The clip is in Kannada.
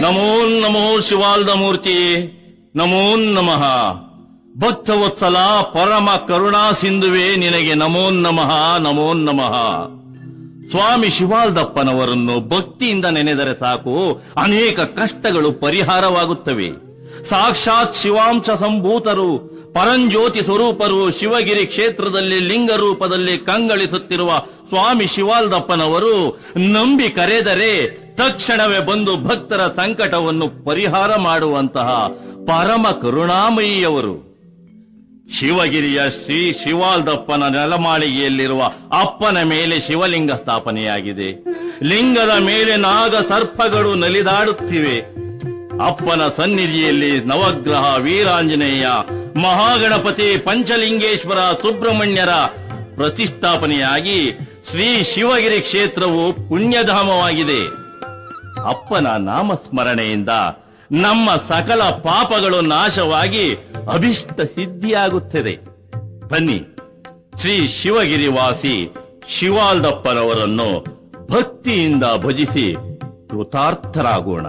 ನಮೋ ನಮೋ ಶಿವಾಲ್ದ ಮೂರ್ತಿ, ನಮೋ ನಮಃ. ಭಕ್ತವತ್ಸಲ ಪರಮ ಕರುಣಾ ಸಿಂಧುವೆ ನಿನಗೆ ನಮೋ ನಮಃ ನಮೋ ನಮಃ. ಸ್ವಾಮಿ ಶಿವಾಲ್ದಪ್ಪನವರನ್ನು ಭಕ್ತಿಯಿಂದ ನೆನೆದರೆ ಸಾಕು, ಅನೇಕ ಕಷ್ಟಗಳು ಪರಿಹಾರವಾಗುತ್ತವೆ. ಸಾಕ್ಷಾತ್ ಶಿವಾಂಶ ಸಂಭೂತರು, ಪರಂಜ್ಯೋತಿ ಸ್ವರೂಪರು ಶಿವಗಿರಿ ಕ್ಷೇತ್ರದಲ್ಲಿ ಲಿಂಗ ರೂಪದಲ್ಲಿ ಕಂಗಳಿಸುತ್ತಿರುವ ಸ್ವಾಮಿ ಶಿವಾಲ್ದಪ್ಪನವರು ನಂಬಿ ಕರೆದರೆ ತಕ್ಷಣವೇ ಬಂದು ಭಕ್ತರ ಸಂಕಟವನ್ನು ಪರಿಹಾರ ಮಾಡುವಂತಹ ಪರಮ ಕರುಣಾಮಯಿಯವರು. ಶಿವಗಿರಿಯ ಶ್ರೀ ಶಿವಾಲ್ದಪ್ಪನ ನೆಲಮಾಳಿಗೆಯಲ್ಲಿರುವ ಅಪ್ಪನ ಮೇಲೆ ಶಿವಲಿಂಗ ಸ್ಥಾಪನೆಯಾಗಿದೆ. ಲಿಂಗದ ಮೇಲೆ ನಾಗ ಸರ್ಪಗಳು ನಲಿದಾಡುತ್ತಿವೆ. ಅಪ್ಪನ ಸನ್ನಿಧಿಯಲ್ಲಿ ನವಗ್ರಹ ವೀರಾಂಜನೇಯ, ಮಹಾಗಣಪತಿ ಪಂಚಲಿಂಗೇಶ್ವರ ಸುಬ್ರಹ್ಮಣ್ಯರ ಪ್ರತಿಷ್ಠಾಪನೆಯಾಗಿ ಶ್ರೀ ಶಿವಗಿರಿ ಕ್ಷೇತ್ರವು ಪುಣ್ಯಧಾಮವಾಗಿದೆ. ಅಪ್ಪನ ನಾಮಸ್ಮರಣೆಯಿಂದ ನಮ್ಮ ಸಕಲ ಪಾಪಗಳು ನಾಶವಾಗಿ ಅಭಿಷ್ಟ ಸಿದ್ಧಿಯಾಗುತ್ತದೆ. ಬನ್ನಿ, ಶ್ರೀ ಶಿವಗಿರಿ ವಾಸಿ ಶಿವಾಲ್ದಪ್ಪನವರನ್ನು ಭಕ್ತಿಯಿಂದ ಭಜಿಸಿ ಕೃತಾರ್ಥರಾಗೋಣ.